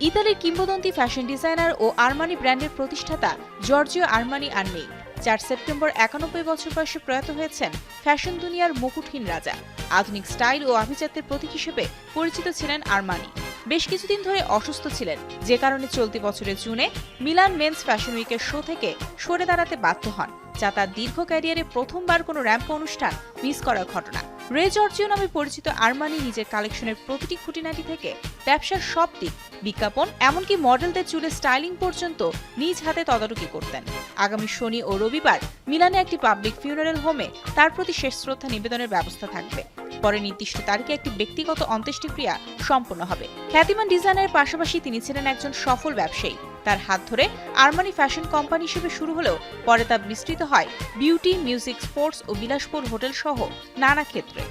ইতালির কিংবদন্তি fashion designer ও Armani ব্র্যান্ডের প্রতিষ্ঠাতা জর্জিও আরমানি আর চার সেপ্টেম্বর একানব্বই বছর বয়সে প্রয়াত হয়েছেন ফ্যাশন দুনিয়ার মুকুটহীন রাজা। আধুনিক স্টাইল ও আভিজাত্যের প্রতীক হিসেবে পরিচিত ছিলেন আরমানি। বেশ কিছুদিন ধরে অসুস্থ ছিলেন। যে কারণে চলতি বছরের জুনে মিলান মেন্স ফ্যাশন উইকের শো থেকে সরে দাঁড়াতে বাধ্য হন, যা তার দীর্ঘ ক্যারিয়ারে প্রথমবার কোনো র্যাম্প অনুষ্ঠান মিস করার ঘটনা। রে জর্জিও নামে পরিচিত আরমানি নিজের কালেকশনের প্রতিটি খুঁটিনাটি থেকে ব্যবসার সব দিক, বিজ্ঞাপন, এমনকি মডেলদের চুলে স্টাইলিং পর্যন্ত নিজ হাতে তদারকি করতেন। আগামী শনি ও রবিবার মিলানে একটি পাবলিক ফিউনারেল হোমে তার প্রতি শেষ শ্রদ্ধা নিবেদনের ব্যবস্থা থাকবে। পরে নির্দিষ্ট তারিখে একটি ব্যক্তিগত অন্ত্যেষ্টিক্রিয়া সম্পন্ন হবে। খ্যাতিমান ডিজাইনের পাশাপাশি তিনি ছিলেন একজন সফল ব্যবসায়ী। তার হাত ধরে আর্মানি ফ্যাশন কোম্পানি হিসেবে শুরু হলেও পরে তা বিস্তৃত হয় বিউটি, মিউজিক, স্পোর্টস ও বিলাসপুর হোটেল সহ নানা ক্ষেত্রে।